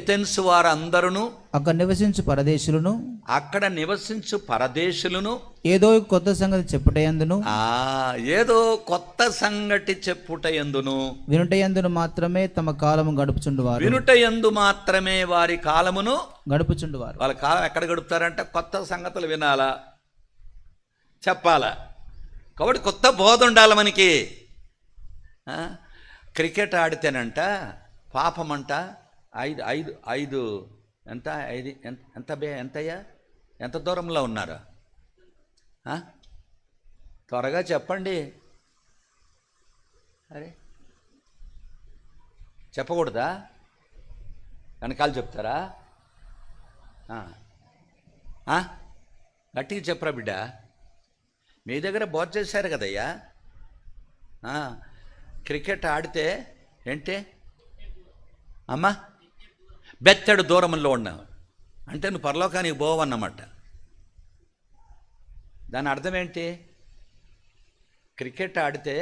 Athens వారందరూ అక్కడ నివసించు పరదేశులను అక్కడ నివసించు పరదేశులను ఏదో కొత్త సంగతి చెప్పుటయందును ఆ ఏదో కొత్త సంగటి చెప్పుట ఎందును వినుటయందును మాత్రమే తమ కాలము గడుపుచుండువారు. వినుట ఎందు మాత్రమే వారి కాలమును గడుపుచుండువారు. వాళ్ళ కాలం ఎక్కడ గడుపుతారంటే కొత్త సంగతులు వినాలా చెప్పాలా. కాబట్టి కొత్త బోధ ఉండాలి మనకి? క్రికెట్ ఆడితేనంట పాపమంట ఐదు ఐదు ఐదు. ఎంత ఐదు ఎంత ఎంత బే ఎంతయ్యా? ఎంత దూరంలో ఉన్నారు? త్వరగా చెప్పండి. అరే. చెప్పకూడదా? వెనకాల చెప్తారా? గట్టిగా చెప్పరా బిడ్డ? మీ దగ్గర బోధ చేశారు కదయ్యా? క్రికెట్ ఆడితే ఏంటి? అమ్మా. బెత్తడు దూరంలో ఉన్నావు అంటే నువ్వు పరలోకానికి పోవన్నమాట. దాని అర్థం ఏంటి? క్రికెట్ ఆడితే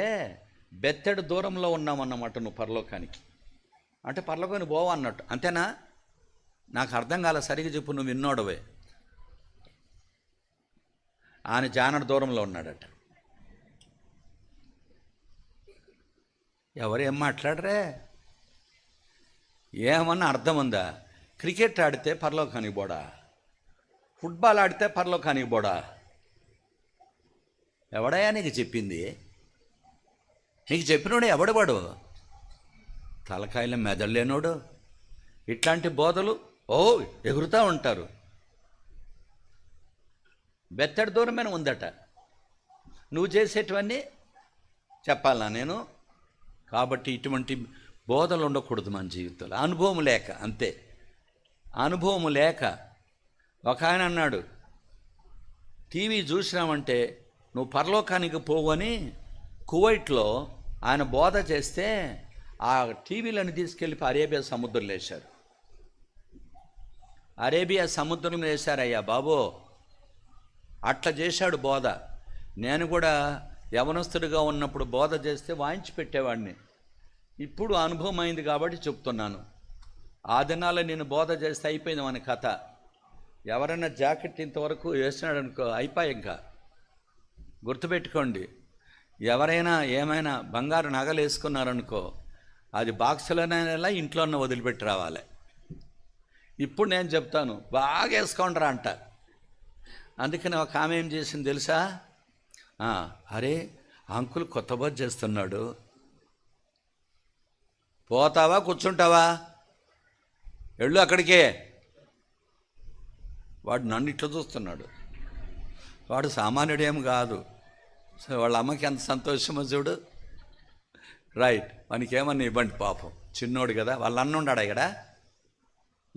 బెత్తడు దూరంలో ఉన్నామన్నమాట నువ్వు పరలోకానికి. అంటే పరలోకానికి పోవు అన్నట్టు అంతేనా? నాకు అర్థం కాల సరిగ్గా చెప్పు నువ్వు విన్నోడవే. ఆయన జానడు దూరంలో ఉన్నాడట. ఎవరు ఏం మాట్లాడరే? ఏమన్నా అర్థం ఉందా క్రికెట్ ఆడితే పరలోకానికి పోడా? ఫుట్బాల్ ఆడితే పరలోకానికి పోడా? ఎవడయా నీకు చెప్పింది? నీకు చెప్పినోడు ఎవడవాడు తలకాయల మెదళ్ళేనోడు ఇట్లాంటి బోధలు ఓ ఎగురుతూ ఉంటారు. బెత్తడి దూరమైన ఉందట. నువ్వు చేసేటివన్నీ చెప్పాలా నేను? కాబట్టి ఇటువంటి బోధలు ఉండకూడదు మన జీవితంలో. అనుభవం లేక అంతే. అనుభవం లేక ఒక ఆయన అన్నాడు టీవీ చూసినామంటే నువ్వు పరలోకానికి పోవు అని కువైట్లో ఆయన బోధ చేస్తే ఆ టీవీలను తీసుకెళ్ళి అరేబియా సముద్రంలో వేశారు. అరేబియా సముద్రంలో వేశారయ్యా బాబో. అట్లా చేశాడు బోధ. నేను కూడా యవనస్తుడిగా ఉన్నప్పుడు బోధ చేస్తే వాయించి పెట్టేవాడిని. ఇప్పుడు అనుభవం అయింది కాబట్టి చెప్తున్నాను. ఆ దినాల్లో నేను బోధ చేస్తే అయిపోయింది మన కథ. ఎవరైనా జాకెట్ ఇంతవరకు వేసినాడు అనుకో అయిపోయి ఇంకా. గుర్తుపెట్టుకోండి ఎవరైనా ఏమైనా బంగారు నగలు వేసుకున్నారనుకో అది బాక్సులోనైనా ఇంట్లోనే వదిలిపెట్టి రావాలి. ఇప్పుడు నేను చెప్తాను బాగా వేసుకోండిరా అంట. అందుకని ఒక ఆమె ఏం చేసింది తెలుసా? అరే అంకుల్ కొత్త బొజ్జ చేస్తున్నాడు. పోతావా కూర్చుంటావా? వెళ్ళు అక్కడికే. వాడు నన్ను ఇట్లా చూస్తున్నాడు. వాడు సామాన్యుడేం కాదు. వాళ్ళ అమ్మకి ఎంత సంతోషమో చూడు. రైట్ మనకేమన్నా ఇవ్వండి పాపం. చిన్నోడు కదా వాళ్ళ అన్న ఉన్నాడు ఇక్కడ?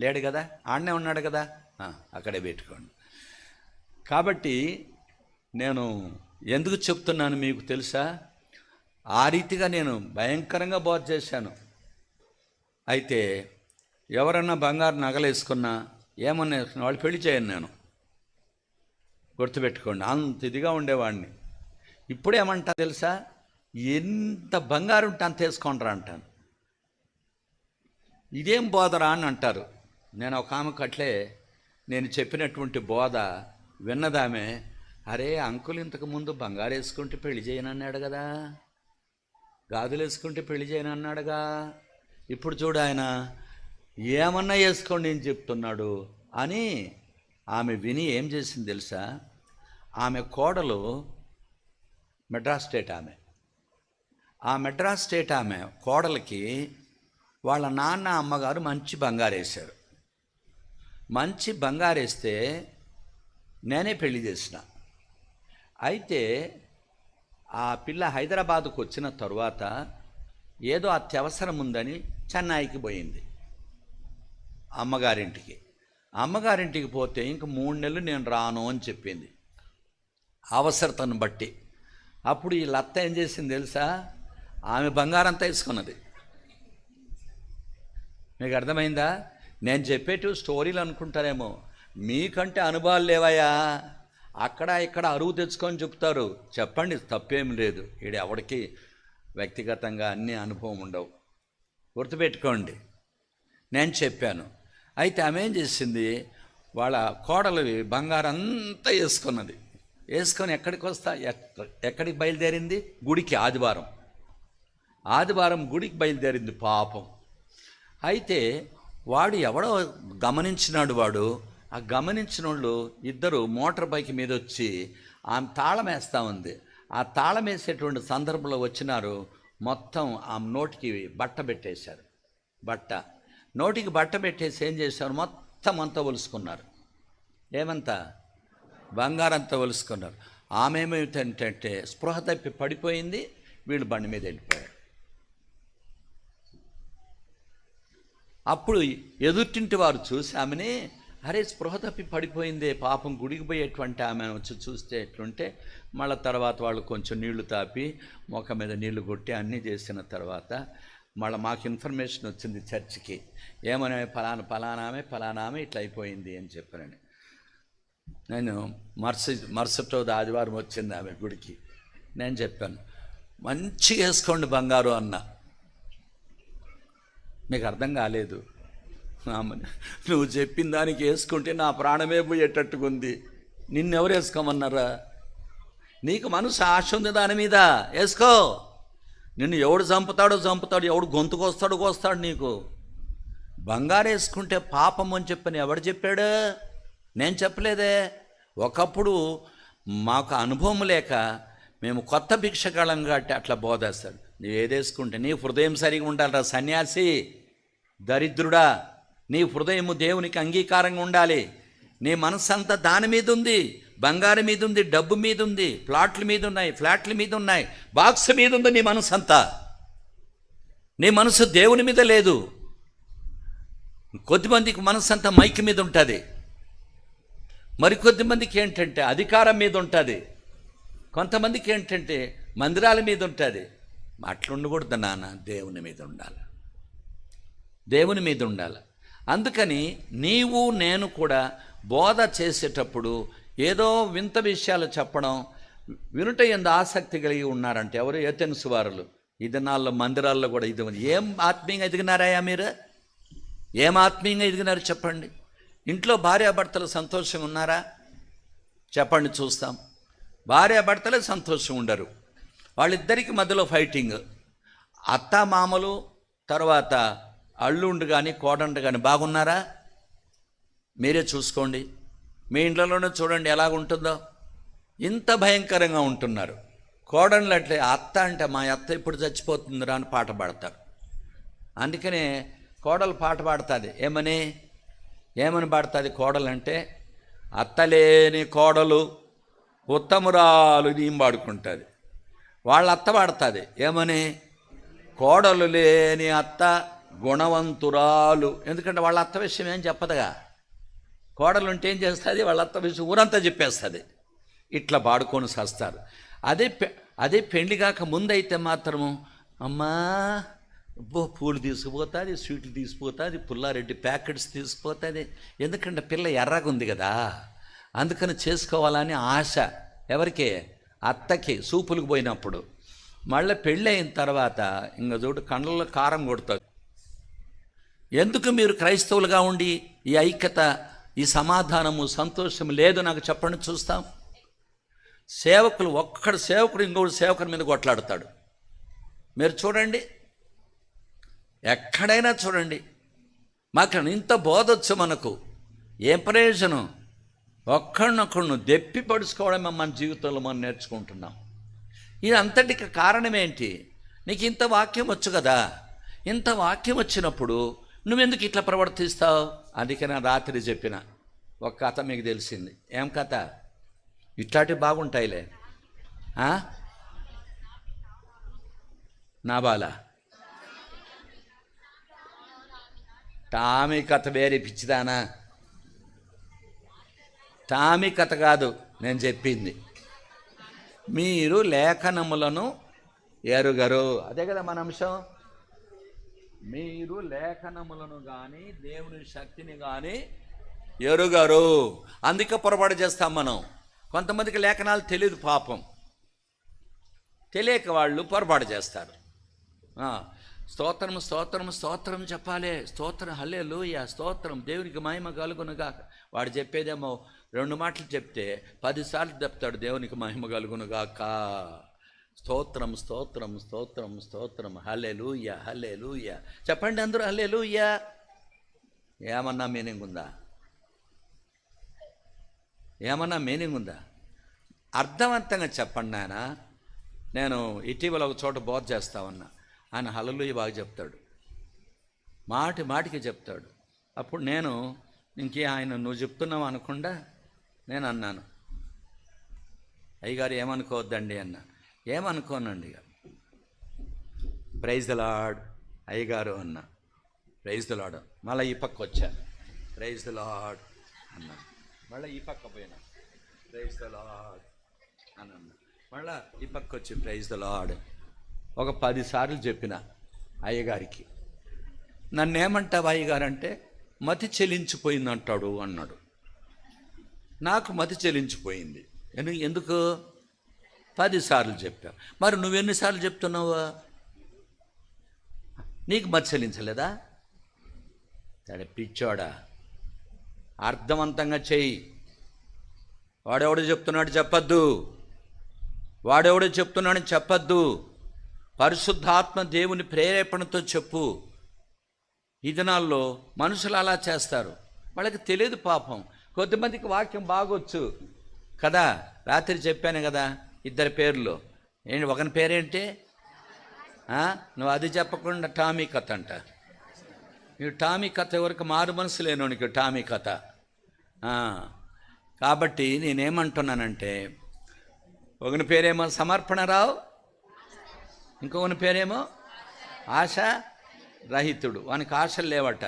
లేడు కదా ఆడనే ఉన్నాడు కదా? అక్కడే పెట్టుకోండి. కాబట్టి నేను ఎందుకు చెప్తున్నాను మీకు తెలుసా? ఆ రీతిగా నేను భయంకరంగా బోధ చేశాను. అయితే ఎవరన్నా బంగారు నగలేసుకున్నా ఏమన్నా వేసుకున్నా వాళ్ళు పెళ్ళి చేయను నేను. గుర్తుపెట్టుకోండి అంత ఇదిగా ఉండేవాడిని. ఇప్పుడు ఏమంటా తెలుసా? ఎంత బంగారు ఉంటే అంత వేసుకోండిరా అంటాను. ఇదేం బోధరా అని అంటారు. నేను ఒక ఆమెకు అట్లే నేను చెప్పినటువంటి బోధ విన్నదామే అరే అంకుల్ ఇంతకు ముందు బంగారు వేసుకుంటే పెళ్ళి చేయను అన్నాడు కదా గాజులు వేసుకుంటే పెళ్ళి చేయనన్నాడుగా? ఇప్పుడు చూడు ఆయన ఏమన్నా వేసుకోండి అని చెప్తున్నాడు అని ఆమె విని ఏం చేసింది తెలుసా? ఆమె కోడలు మెడ్రాస్ స్టేట్ ఆమె. ఆ మెడ్రాస్ స్టేట్ ఆమె కోడలకి వాళ్ళ నాన్న అమ్మగారు మంచి బంగారు వేశారు. మంచి బంగారు వేస్తే నేనే పెళ్ళి చేసిన. అయితే ఆ పిల్ల హైదరాబాదుకు వచ్చిన తర్వాత ఏదో అత్యవసరం ఉందని చెన్నైకి పోయింది. అమ్మగారింటికి. అమ్మగారింటికి పోతే ఇంక మూడు నెలలు నేను రాను అని చెప్పింది. అవసరతను బట్టి. అప్పుడు ఈ లత్త ఏం చేసింది తెలుసా? ఆమె బంగారంతా వేసుకున్నది. మీకు అర్థమైందా? నేను చెప్పేటివి స్టోరీలు అనుకుంటారేమో. మీకంటే అనుభవాలు లేవయ్యా. అక్కడ ఇక్కడ అరువు తెచ్చుకొని చెప్తారు. చెప్పండి తప్పేం లేదు. ఈడ ఎవడికి వ్యక్తిగతంగా అన్ని అనుభవం ఉండవు. గుర్తుపెట్టుకోండి. నేను చెప్పాను. అయితే ఆమె ఏం చేసింది? వాళ్ళ కోడలు బంగారం అంతా వేసుకున్నది. వేసుకొని ఎక్కడికి వస్తా? ఎక్క- ఎక్కడికి బయలుదేరింది? గుడికి ఆదివారం. ఆదివారం గుడికి బయలుదేరింది పాపం. అయితే వాడు ఎవడో గమనించినాడు వాడు. ఆ గమనించిన వాళ్ళు ఇద్దరు మోటార్ బైక్ మీద వచ్చి ఆమె తాళం వేస్తూ ఉంది. ఆ తాళం వేసేటువంటి సందర్భంలో వచ్చినారు. మొత్తం ఆమె నోటికి బట్ట పెట్టేశారు. బట్ట. నోటికి బట్ట పెట్టేసి ఏం చేశారు? మొత్తం అంతా ఒలుసుకున్నారు. ఏమంతా? బంగారంతా ఒలుసుకున్నారు. ఆమె ఏమేమిటంటే స్పృహ తప్పి పడిపోయింది. వీళ్ళు బండి మీద వెళ్ళిపోయారు. అప్పుడు ఎదుటింటి వారు చూసి ఆమెని అరే స్పృహ తప్పి పడిపోయిందే పాపం గుడికి పోయేటువంటి ఆమె వచ్చి చూస్తే ఎట్లుంటే మళ్ళీ తర్వాత వాళ్ళు కొంచెం నీళ్ళు తాపి మొక్క మీద నీళ్ళు కొట్టి అన్నీ చేసిన తర్వాత మళ్ళీ మాకు ఇన్ఫర్మేషన్ వచ్చింది చర్చికి. ఏమనే ఫలానా ఫలానామే ఫలానామే ఇట్లా అయిపోయింది అని చెప్పారని నేను మరుస మరుసటి రోజు ఆదివారం వచ్చింది ఆమె గుడికి. నేను చెప్పాను మంచిగా వేసుకోండి బంగారు అన్న. మీకు అర్థం కాలేదు. నువ్వు చెప్పిన దానికి వేసుకుంటే నా ప్రాణమే పోయేటట్టుగా ఉంది నిన్నెవరు వేసుకోమన్నారా? నీకు మనసు ఆశ ఉంది దాని మీద. వేసుకో. నిన్ను ఎవడు చంపుతాడో చంపుతాడు ఎవడు గొంతుకొస్తాడో కోస్తాడు నీకు. బంగారు వేసుకుంటే పాపం అని చెప్పని ఎవడు చెప్పాడు? నేను చెప్పలేదే. ఒకప్పుడు మాకు అనుభవం లేక మేము కొత్త భిక్షకాలం కాబట్టి అట్లా బోధేస్తాడు నువ్వు ఏదేసుకుంటే నీ హృదయం సరిగా ఉండాలిరా సన్యాసి. దరిద్రుడా. నీ హృదయము దేవునికి అంగీకారంగా ఉండాలి. నీ మనసు దాని మీద ఉంది బంగారం మీద ఉంది డబ్బు మీద ఉంది ప్లాట్ల మీద ఉన్నాయి ఫ్లాట్ల మీద ఉన్నాయి బాక్స్ మీద ఉంది నీ మనసు అంతా నీ మనసు దేవుని మీద లేదు. కొద్దిమందికి మనసు అంతా మైక్ మీద ఉంటుంది మరికొద్ది మందికి ఏంటంటే అధికారం మీద ఉంటుంది కొంతమందికి ఏంటంటే మందిరాల మీద ఉంటుంది అట్లా ఉండకూడదు నాన్న దేవుని మీద ఉండాలి దేవుని మీద ఉండాలి అందుకని నీవు నేను కూడా బోధ చేసేటప్పుడు ఏదో వింత విషయాలు చెప్పడం వినుట ఎందు ఆసక్తి కలిగి ఉన్నారంటే. ఎవరు? ఏతెన్సు వారులు. ఈ దినాల్లో మందిరాల్లో కూడా ఇది ఉంది. ఏం ఆత్మీయంగా ఎదిగినారాయా మీరు? ఏం ఆత్మీయంగా ఎదిగినారు చెప్పండి. ఇంట్లో భార్యాభర్తలు సంతోషంగా ఉన్నారా? చెప్పండి చూస్తాం. భార్యాభర్తలే సంతోషం ఉండరు. వాళ్ళిద్దరికి మధ్యలో ఫైటింగ్. అత్త మామలు తర్వాత అల్లుండు కానీ కోడండు కానీ బాగున్నారా? మీరే చూసుకోండి. మీ ఇంట్లోనే చూడండి ఎలాగుంటుందో ఇంత భయంకరంగా ఉంటున్నారు. కోడళ్ళు అట్లే అత్త అంటే మా అత్త ఇప్పుడు చచ్చిపోతుందిరా అని పాట పాడతారు. అందుకనే కోడలు పాట పాడుతుంది. ఏమని? ఏమని పాడుతుంది కోడలు అంటే అత్తలేని కోడలు ఉత్తమురాలు దీం పాడుకుంటుంది. వాళ్ళ అత్త పాడుతుంది. ఏమని? కోడలు లేని అత్త గుణవంతురాలు. ఎందుకంటే వాళ్ళ అత్త విషయం ఏం చెప్పదుగా? కోడలు ఉంటే ఏం చేస్తుంది? వాళ్ళ అత్త విషయం ఊరంతా చెప్పేస్తుంది. ఇట్లా పాడుకొని సస్తారు. అదే పె అదే పెళ్ళి కాక ముందైతే మాత్రము అమ్మా అబ్బో పూలు తీసుకుపోతుంది స్వీట్లు తీసుకుపోతుంది పుల్లారెడ్డి ప్యాకెట్స్ తీసుకుపోతుంది. ఎందుకంటే పిల్ల ఎర్రగా ఉంది కదా. అందుకని చేసుకోవాలని ఆశ ఎవరికి? అత్తకి సూపులకు పోయినప్పుడు. మళ్ళీ పెళ్ళి అయిన తర్వాత ఇంక చూడు కళ్ళల్లో కారం కొడుతుంది ఎందుకు మీరు క్రైస్తవులుగా ఉండి ఈ ఐక్యత ఈ సమాధానము సంతోషం లేదు నాకు చెప్పండి చూస్తాం. సేవకులు ఒక్కడు సేవకుడు ఇంకొకటి సేవకుని మీద కొట్లాడతాడు. మీరు చూడండి. ఎక్కడైనా చూడండి. మాకు ఇంత బోధొచ్చు మనకు. ఏం ప్రయోజనం? ఒక్కడినొక్కడిను దెప్పి పడుచుకోవడమే మన జీవితంలో మనం నేర్చుకుంటున్నాం. ఇది అంతటికి కారణం ఏంటి? నీకు ఇంత వాక్యం వచ్చు కదా? ఇంత వాక్యం వచ్చినప్పుడు నువ్వెందుకు ఇట్లా ప్రవర్తిస్తావు? అందుకే నేను రాత్రి చెప్పిన. ఒక కథ మీకు తెలిసింది. ఏం కథ? ఇట్లాంటివి బాగుంటాయిలే. ఆ? నా బాల. టామీ కథ వేరే పిచ్చిదానా? టామీ కథ కాదు నేను చెప్పింది. మీరు లేఖనములను ఎరుగరు. అదే కదా మన అంశం? మీరు లేఖనములను కానీ దేవుని శక్తిని కానీ ఎరుగరు. అందుకే పొరపాటు చేస్తాం మనం. కొంతమందికి లేఖనాలు తెలియదు పాపం. తెలియక వాళ్ళు పొరపాటు చేస్తారు. స్తోత్రం స్తోత్రం స్తోత్రం చెప్పాలి. స్తోత్రం హల్లే లూయ స్తోత్రం. దేవునికి మహిమ కలుగునుగా వాడు చెప్పేదేమో రెండు మాటలు చెప్తే పదిసార్లు చెప్తాడు దేవునికి మహిమ కలుగునుగాక. స్తోత్రం స్తోత్రం స్తోత్రం స్తోత్రం హల్లే లూయ చెప్పండి అందరూ హల్లే ఏమన్నా మీనింగ్ ఉందా? ఏమన్నా మీనింగ్ ఉందా? అర్థవంతంగా చెప్పండి నాయన. నేను ఇటీవల ఒక చోట బోధ చేస్తా ఉన్నా. ఆయన హలలుయ బాగా చెప్తాడు. మాటి మాటికి చెప్తాడు. అప్పుడు నేను ఇంకే ఆయన నువ్వు చెప్తున్నావు అనకుండా నేను అన్నాను. అయ్యగారు ఏమనుకోవద్దండి అన్నా. ఏమనుకోనండి ఇక? ప్రైజ్ లాడ్ అయ్యగారు అన్న. ప్రైజ్ లాడ్ మళ్ళీ ఈ పక్క వచ్చా? ప్రైజ్ లాడ్ అన్నా. మళ్ళీ ఈ పక్క పోయినా? ప్రైజ్ లాడ్ అని అన్న. మళ్ళా ఈ పక్క వచ్చి ప్రైజ్ లాడ్ ఒక పదిసార్లు చెప్పిన అయ్యగారికి. నన్ను ఏమంటావు అయ్యగారు అంటే మతి చెలించిపోయింది అంటాడు అన్నాడు. నాకు మతి చెలించిపోయింది. ఎందుకు? పదిసార్లు చెప్పావు మరి నువ్వెన్నిసార్లు చెప్తున్నావా? నీకు మత్సలించలేదా? తడ సరే పిచ్చోడా. అర్థవంతంగా చెయ్యి. వాడెవడో చెప్తున్నాడు చెప్పద్దు. వాడెవడో చెప్తున్నాడు చెప్పద్దు. పరిశుద్ధాత్మ దేవుని ప్రేరేపణతో చెప్పు. ఈ దినాల్లో మనుషులు అలా చేస్తారు. వాళ్ళకి తెలియదు పాపం. కొద్దిమందికి వాక్యం బాగొచ్చు. కదా? రాత్రి చెప్పాను కదా? ఇద్దరి పేర్లు. ఏంటి ఒకని పేరేంటి? నువ్వు అది చెప్పకుండా టామీ కథ అంట. ఈ టామీ కథ ఎవరికి మారు మనసు లేనోనికి టామీ కథ. కాబట్టి నేనేమంటున్నానంటే ఒకని పేరేమో సమర్పణరావు ఇంకొకని పేరేమో ఆశ రహితుడు. వానికి ఆశలు లేవట.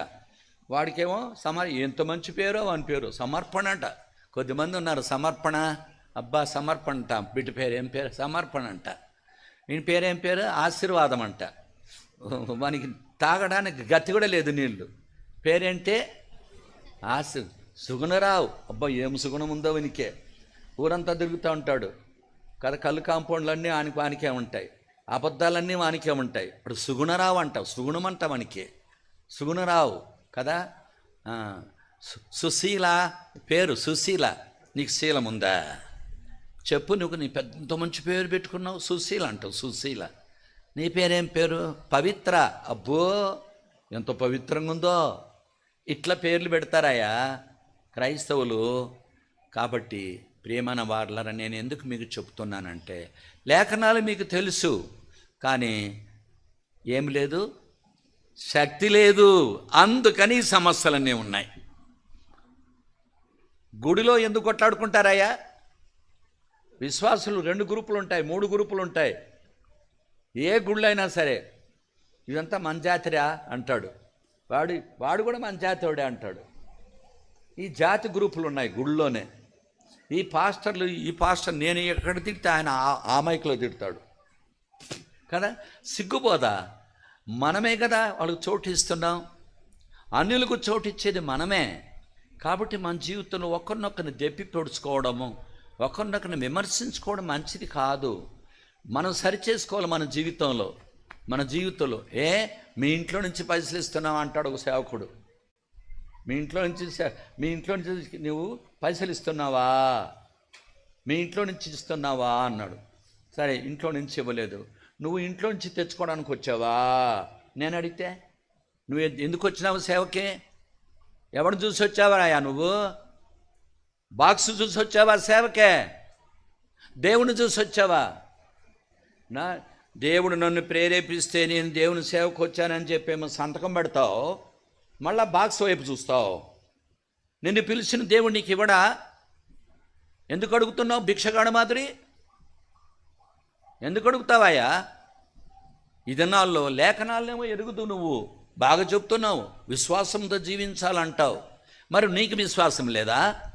వాడికేమో సమర్ ఎంత మంచి పేరో వాని పేరు సమర్పణ అంట. కొద్దిమంది ఉన్నారు సమర్పణ. అబ్బా సమర్పణ అంట బిడ్డ పేరు ఏం పేరు? సమర్పణ అంట ఈయన పేరేం పేరు? ఆశీర్వాదం అంట మనకి తాగడానికి గతి కూడా లేదు నీళ్ళు పేరేంటే? ఆశ సుగుణరావు. అబ్బా ఏం సుగుణం ఉందో వీనికే. ఊరంతా తిరుగుతూ ఉంటాడు. కదా కళ్ళు కాంపౌండ్లన్నీ ఆనికి వానికే ఉంటాయి. అబద్ధాలన్నీ వానికే ఉంటాయి. ఇప్పుడు సుగుణరావు అంటావు. సుగుణం అంట వానికే. సుగుణరావు. కదా? సుశీల పేరు సుశీల. నీకు శీలం ఉందా? చెప్పు నువ్వు నీ పెద్ద మంచి పేరు పెట్టుకున్నావు? సుశీల అంటావు సుశీల. నీ పేరేం పేరు? పవిత్ర. అబ్బో ఎంత పవిత్రంగా ఉందో. ఇట్లా పేర్లు పెడతారాయా? క్రైస్తవులు. కాబట్టి ప్రియమైన వార్లరా నేను ఎందుకు మీకు చెప్తున్నానంటే లేఖనాలు మీకు తెలుసు కానీ ఏం లేదు? శక్తి లేదు. అందుకని సమస్యలన్నీ ఉన్నాయి. గుడిలో ఎందుకు కొట్లాడుకుంటారాయా? విశ్వాసులు రెండు గ్రూపులు ఉంటాయి మూడు గ్రూపులు ఉంటాయి ఏ గుళ్ళైనా సరే ఇదంతా మన జాతిరా అంటాడు. వాడు వాడు కూడా మన జాతివాడే అంటాడు. ఈ జాతి గ్రూపులు ఉన్నాయి గుళ్ళోనే. ఈ పాస్టర్లు ఈ పాస్టర్ నేను ఎక్కడ తిడితే ఆయన ఆ- మైక్లో తిడతాడు. కదా? సిగ్గుపోదా మనమే కదా వాళ్ళకి చోటు ఇస్తున్నాం. అన్యులకు చోటు ఇచ్చేది మనమే. కాబట్టి మన జీవితంలో ఒకరినొకరిని దెప్పి పొడుచుకోవడము ఒకరినొకరిని విమర్శించుకోవడం మంచిది కాదు. మనం సరిచేసుకోవాలి మన జీవితంలో మన జీవితంలో. ఏ? మీ ఇంట్లో నుంచి పైసలు ఇస్తున్నావు అంటాడు ఒక సేవకుడు. మీ ఇంట్లో నుంచి మీ ఇంట్లో నుంచి నువ్వు పైసలు ఇస్తున్నావా? మీ ఇంట్లో నుంచి ఇస్తున్నావా? అన్నాడు. సరే ఇంట్లో నుంచి ఇవ్వలేదు. నువ్వు ఇంట్లో నుంచి తెచ్చుకోవడానికి వచ్చావా? నేను అడిగితే నువ్వు ఎందుకు వచ్చినావు సేవకి? ఎవడు చూసి వచ్చావా నువ్వు? బాక్స్ చూసి వచ్చావా సేవకే? దేవుని చూసి వచ్చావా? నా దేవుడు నన్ను ప్రేరేపిస్తే నేను దేవుని సేవకు వచ్చానని చెప్పేమో సంతకం పెడతావు మళ్ళా బాక్స్ వైపు చూస్తావు. నిన్ను పిలిచిన దేవుడు నీకు ఇవ్వడా? ఎందుకు అడుగుతున్నావు భిక్షగాడు మాదిరి? ఎందుకు అడుగుతావాయా ఈ దినాల్లో లేఖనాలనేమో ఎరుగుతూ నువ్వు బాగా చెప్తున్నావు విశ్వాసంతో జీవించాలంటావు. మరి నీకు విశ్వాసం లేదా?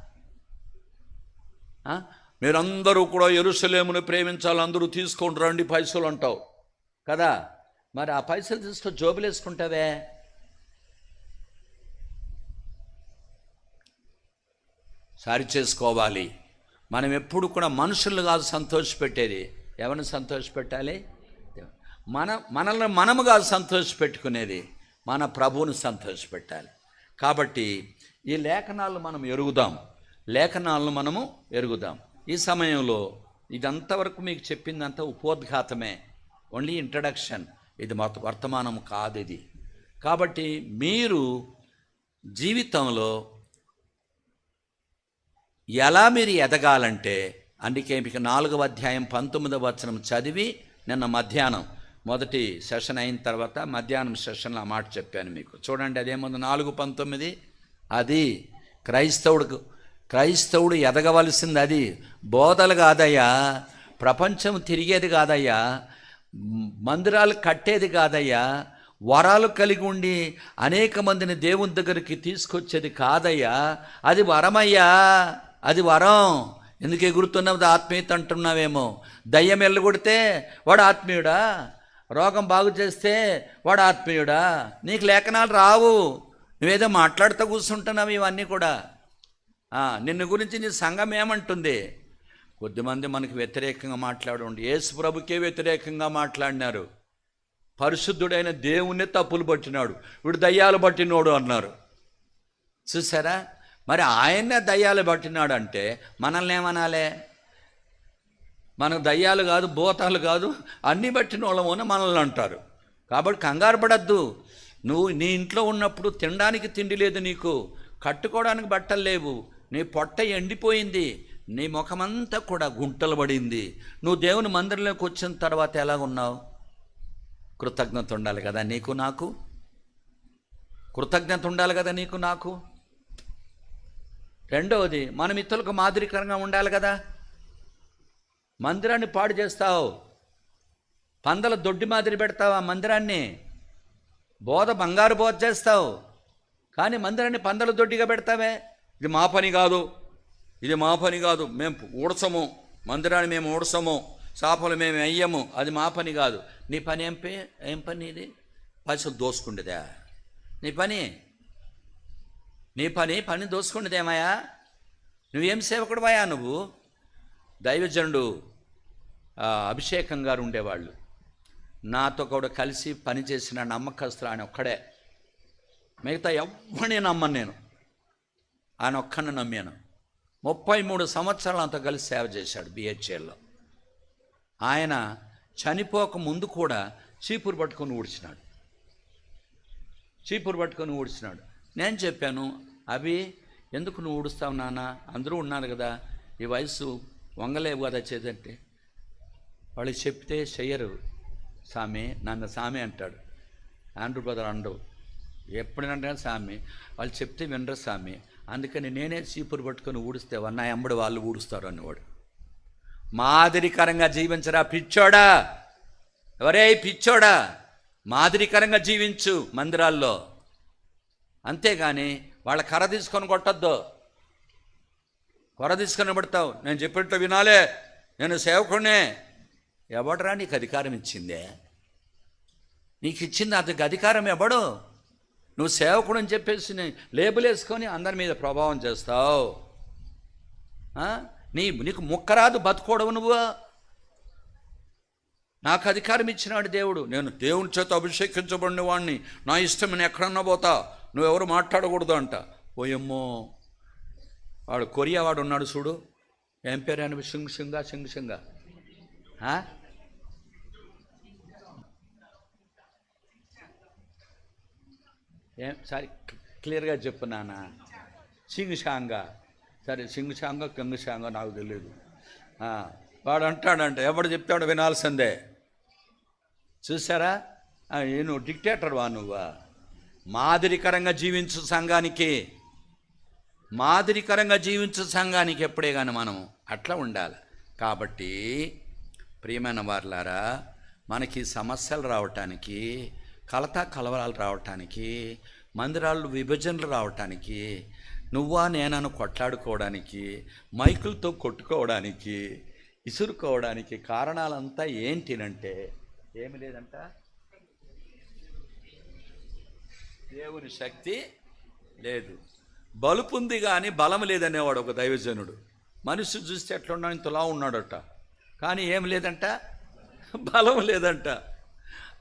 మీరందరూ కూడా ఎరుసలేమును ప్రేమించాలి అందరూ తీసుకొని రండి పైసలు అంటావు. కదా? మరి ఆ పైసలు తీసుకొని జోబులు వేసుకుంటావే? సరి చేసుకోవాలి. మనం ఎప్పుడు కూడా మనుషులు కాదు సంతోషపెట్టేది. ఎవరిని సంతోషపెట్టాలి? మన మనల్ని మనముగా సంతోషపెట్టుకునేది. మన ప్రభువుని సంతోషపెట్టాలి. కాబట్టి ఈ లేఖనాలు మనం ఎరుగుదాం. లేఖనాలను మనము ఎరుగుదాం. ఈ సమయంలో ఇదంతవరకు మీకు చెప్పిందంతా ఉపోద్ఘాతమే. ఓన్లీ ఇంట్రడక్షన్ ఇది మొత్తం వర్తమానం కాదు ఇది కాబట్టి మీరు జీవితంలో ఎలా మీరు ఎదగాలంటే అందుకే మీకు నాలుగవ అధ్యాయం పంతొమ్మిదవ వచనం చదివి నిన్న మధ్యాహ్నం మొదటి సెషన్ అయిన తర్వాత మధ్యాహ్నం సెషన్లో ఆ మాట చెప్పాను మీకు. చూడండి అదేముంది? నాలుగు పంతొమ్మిది? అది క్రైస్తవుడికి క్రైస్తవుడు ఎదగవలసింది అది బోధలు కాదయ్యా ప్రపంచం తిరిగేది కాదయ్యా మందిరాలు కట్టేది కాదయ్యా వరాలు కలిగి ఉండి అనేక మందిని దేవుని దగ్గరికి తీసుకొచ్చేది కాదయ్యా. అది వరమయ్యా అది వరం. ఎందుకు ఎగురుతున్నావు ఆత్మీయత అంటున్నావేమో. దయ్యం ఎల్లగొడితే వాడు ఆత్మీయుడా? రోగం బాగు చేస్తే వాడు ఆత్మీయుడా? నీకు లేఖనాలు రావు. నువ్వేదో మాట్లాడుతూ కూర్చుంటున్నావు ఇవన్నీ కూడా. నిన్ను గురించి నీ సంఘం ఏమంటుంది? కొద్దిమంది మనకు వ్యతిరేకంగా మాట్లాడండి. యేసు ప్రభుకే వ్యతిరేకంగా మాట్లాడినారు. పరిశుద్ధుడైన దేవుణ్ణి తప్పులు పట్టినాడు. వీడు దయ్యాలు పట్టినోడు అన్నారు. చూసారా? మరి ఆయన్నే దయ్యాలు పట్టినాడు అంటే మనల్ని ఏమనాలే? మనకు దయ్యాలు కాదు భూతాలు కాదు అన్నీ పట్టిన వాళ్ళము అని మనల్ని అంటారు. కాబట్టి కంగారు పడద్దు. నువ్వు నీ ఇంట్లో ఉన్నప్పుడు తినడానికి తిండి లేదు నీకు. కట్టుకోవడానికి బట్టలు లేవు. నీ పొట్ట ఎండిపోయింది నీ ముఖమంతా కూడా గుంటలు పడింది. నువ్వు దేవుని మందిరంలోకి వచ్చిన తర్వాత ఎలా ఉన్నావు? కృతజ్ఞత ఉండాలి కదా నీకు నాకు? కృతజ్ఞత ఉండాలి కదా నీకు నాకు? రెండవది మనం ఇతరులకు మాదిరికరంగా ఉండాలి కదా? మందిరాన్ని పాడు చేస్తావు. పందల దొడ్డి మాదిరి పెడతావా మందిరాన్ని. బోధ బంగారు బోధ చేస్తావు. కానీ మందిరాన్ని పందల దొడ్డిగా పెడతావే. ఇది మా పని కాదు. ఇది మా పని కాదు. మేము ఊడసము మందిరాన్ని మేము ఊడసము చేపలు మేము అయ్యము అది మా పని కాదు. నీ పని ఏం పే ఏం పని ఇది? పైసలు దోసుకుండేదా? నీ పని? నీ పని పని దోసుకుండేదేమయ్యా నువ్వేం సేవకుడువయ్యా నువ్వు? దైవజనుడు అభిషేకం గారు ఉండేవాళ్ళు. నాతో కూడా కలిసి పనిచేసిన నమ్మకస్తులు ఆయన ఒక్కడే. మిగతా ఎవరిని నమ్మను నేను. ఆయన ఒక్కడిని నమ్మాను. ముప్పై మూడు సంవత్సరాలు అంతా కలిసి సేవ చేశాడు బిహెచ్ఎల్లో ఆయన చనిపోక ముందు కూడా చీపురు పట్టుకొని ఊడ్చినాడు. చీపురు పట్టుకొని ఊడ్చినాడు. నేను చెప్పాను అవి ఎందుకు నువ్వు ఊడుస్తావు నాన్న? అందరూ ఉన్నారు కదా ఈ వయసు వంగలేవు కదా చేదంటే. వాళ్ళు చెప్తే చెయ్యరు. సామి నన్ను సామి అంటాడు. ఆండ్రూ బ్రదర్ అండు ఎప్పుడంటే సామి. వాళ్ళు చెప్తే వినరు సామి. అందుకని నేనే చీపురు పట్టుకొని ఊడిస్తే నా ఎంబడి వాళ్ళు ఊడుస్తారు అనేవాడు మాదిరికరంగా జీవించరా పిచ్చోడా? ఎవరే పిచ్చోడా? మాదిరికరంగా జీవించు మందిరాల్లో. అంతేగాని వాళ్ళ కర్ర తీసుకొని కొట్టద్దు. కొర తీసుకొని పడతావు. నేను చెప్పినట్టు వినాలే. నేను సేవకుడినే ఎవడరా నీకు అధికారం ఇచ్చిందే? నీకు ఇచ్చింది అతనికి అధికారం ఎవడు? నువ్వు సేవకుడు అని చెప్పేసి లేబుల్ వేసుకొని అందరి మీద ప్రభావం చేస్తావు. నీ నీకు ముక్కరాదు బతుకోవడం నువ్వు. నాకు అధికారం ఇచ్చినాడు దేవుడు. నేను దేవుని చేత అభిషేకించబడిన వాడిని నా ఇష్టం నేను ఎక్కడన్నా పోతా. నువ్వెవరు మాట్లాడకూడదు అంట. ఓయమ్మో. వాడు కొరియా వాడు ఉన్నాడు చూడు. ఏం పేరు ఆయన? సింగ్ సింగా సింగ్ సింగా ఏం? సరే క్లియర్గా చెప్పు నాన్న. సింగ్ సరే సింగ్ షాంగా నాకు తెలియదు వాడు అంటాడంట ఎవడు చెప్తాడు వినాల్సిందే. చూసారా నేను డిక్టేటర్ వా నువ్వా? మాదిరికరంగా జీవించు సంఘానికి మాదిరికరంగా జీవించు సంఘానికి ఎప్పుడే కానీ మనం అట్లా ఉండాలి. కాబట్టి ప్రియమైన వార్లారా మనకి సమస్యలు రావటానికి కలత కలవరాలు రావటానికి మందిరాలు విభజనలు రావటానికి నువ్వా నేనను కొట్లాడుకోవడానికి మైకులతో కొట్టుకోవడానికి ఇసురుకోవడానికి కారణాలంతా ఏంటినంటే ఏమి లేదంట? దేవుని శక్తి లేదు. బలుపు ఉంది కానీ బలం లేదనేవాడు ఒక దైవజనుడు. మనిషి చూస్తే ఎట్లున్నా ఇంతలా ఉన్నాడట. కానీ ఏం లేదంట? బలం లేదంట.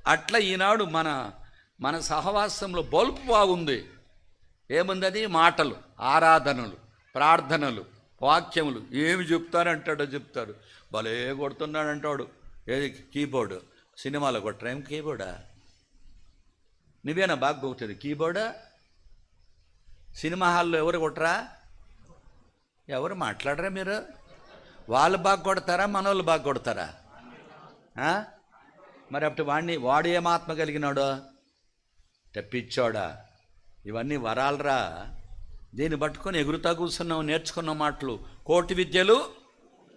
అట్లా ఈనాడు మన మన సహవాసంలో బల్పు బాగుంది. ఏముంది అది మాటలు ఆరాధనలు ప్రార్థనలు వాక్యములు. ఏమి చెప్తారంటాడో చెప్తారు. భలే కొడుతున్నాడంటాడు. ఏది? కీబోర్డు. సినిమాలో కొట్టరా? ఏం కీబోర్డా? నువ్వేనా బాగా కొట్టేది? కీబోర్డా? సినిమా హాల్లో ఎవరు కొట్టరా? ఎవరు మాట్లాడరా మీరు? వాళ్ళు బాగా కొడతారా? మనోళ్ళు బాగా కొడతారా? మరి అప్పుడు వాడిని వాడు ఏం ఆత్మ కలిగినాడు? తెప్పించాడా? ఇవన్నీ వరాలరా. దీన్ని పట్టుకొని ఎగురుతా కూర్చున్నాం నేర్చుకున్న మాటలు. కోటి విద్యలు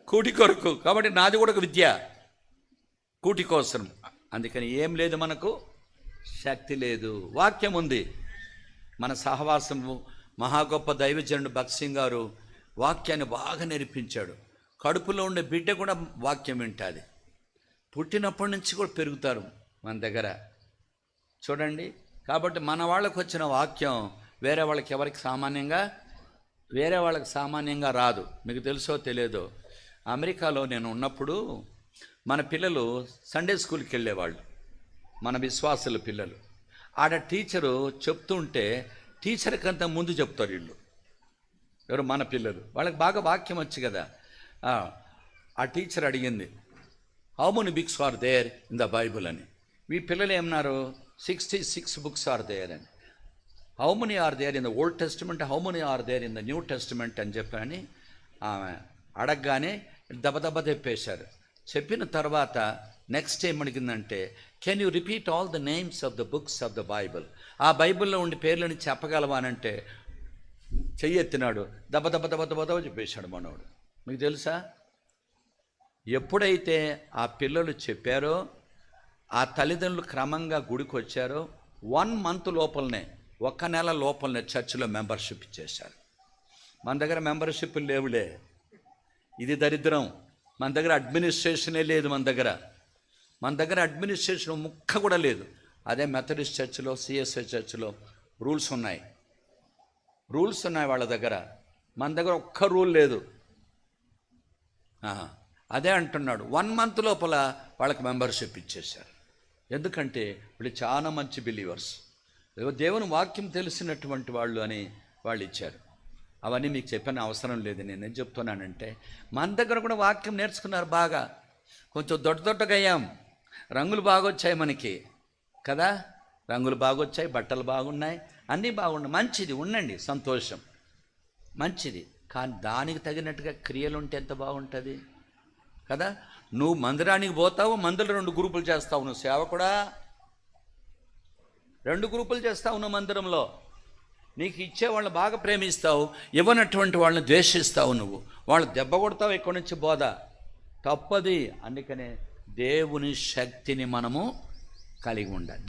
కూటి కొరకు. కాబట్టి నాది కూడా ఒక విద్య. కూటి కోసం. అందుకని ఏం లేదు మనకు? శక్తి లేదు. వాక్యం ఉంది. మన సహవాసము మహా గొప్ప దైవజనుడు భక్సింగ్ గారు వాక్యాన్ని బాగా నేర్పించాడు. కడుపులో ఉండే బిడ్డ కూడా వాక్యం వింటుంది. పుట్టినప్పటి నుంచి కూడా పెరుగుతారు మన దగ్గర. చూడండి కాబట్టి మన వాళ్ళకు వచ్చిన వాక్యం వేరే వాళ్ళకి ఎవరికి సామాన్యంగా వేరే వాళ్ళకి సామాన్యంగా రాదు. మీకు తెలుసో తెలియదో అమెరికాలో నేను ఉన్నప్పుడు మన పిల్లలు సండే స్కూల్కి వెళ్ళేవాళ్ళు మన విశ్వాసుల పిల్లలు. ఆడ టీచరు చెప్తుంటే టీచర్ కంటే ముందు చెప్తారు వీళ్ళు. ఎవరు? మన పిల్లలు. వాళ్ళకి బాగా వాక్యం వచ్చు కదా. ఆ టీచర్ అడిగింది how many books are there in the Bible అని? మీ పిల్లలు ఏమన్నారు? Sixty six books are there అని. How many are there in the Old Testament how many are there in the New Testament అని చెప్పని ఆమె అడగగానే దబదబ తెప్పేశారు. చెప్పిన తర్వాత నెక్స్ట్ ఏం అడిగిందంటే can you repeat all the names of the books of the Bible ఆ బైబిల్లో ఉండి పేర్లని చెప్పగలవానంటే చెయ్యెత్తినాడు. దబ దబ దబ దబ దబ చెప్పేశాడు మనోడు. మీకు తెలుసా? ఎప్పుడైతే ఆ పిల్లలు చెప్పారో ఆ తల్లిదండ్రులు క్రమంగా గుడికి వచ్చారో వన్ మంత్ లోపలనే ఒక్క నెల లోపలనే చర్చిలో మెంబర్షిప్ ఇచ్చేశారు. మన దగ్గర మెంబర్షిప్ లేవులే. ఇది దరిద్రం. మన దగ్గర అడ్మినిస్ట్రేషనే లేదు మన దగ్గర. మన దగ్గర అడ్మినిస్ట్రేషన్ ముక్క కూడా లేదు. అదే మెథడిస్ట్ చర్చిలో సిఎస్ఐ చర్చిలో రూల్స్ ఉన్నాయి. రూల్స్ ఉన్నాయి వాళ్ళ దగ్గర. మన దగ్గర ఒక్క రూల్ లేదు. ఆహా. అదే అంటున్నాడు. వన్ మంత్ లోపల వాళ్ళకి మెంబర్షిప్ ఇచ్చేశారు. ఎందుకంటే వీళ్ళు చాలా మంచి బిలీవర్స్ దేవుని వాక్యం తెలిసినటువంటి వాళ్ళు అని వాళ్ళు ఇచ్చారు. అవన్నీ మీకు చెప్పిన అవసరం లేదు. నేను ఏం చెప్తున్నానంటే మన దగ్గర కూడా వాక్యం నేర్చుకున్నారు బాగా. కొంచెం దొడ్డ దొడ్డగా అయ్యాం. రంగులు బాగొచ్చాయి మనకి. కదా? రంగులు బాగొచ్చాయి బట్టలు బాగున్నాయి అన్నీ బాగున్నాయి. మంచిది ఉండండి సంతోషం. మంచిది. కానీ దానికి తగినట్టుగా క్రియలు ఉంటే ఎంత బాగుంటుంది? కదా? నువ్వు మందిరానికి పోతావు మందులు రెండు గ్రూపులు చేస్తావు. నువ్వు సేవకుడా? రెండు గ్రూపులు చేస్తావు నువ్వు మందిరంలో. నీకు ఇచ్చే వాళ్ళని బాగా ప్రేమిస్తావు ఇవ్వనటువంటి వాళ్ళని ద్వేషిస్తావు నువ్వు. వాళ్ళు దెబ్బ కొడతావు ఇక్కడి నుంచి బోధ. తప్పది. అందుకనే దేవుని శక్తిని మనము కలిగి ఉండాలి.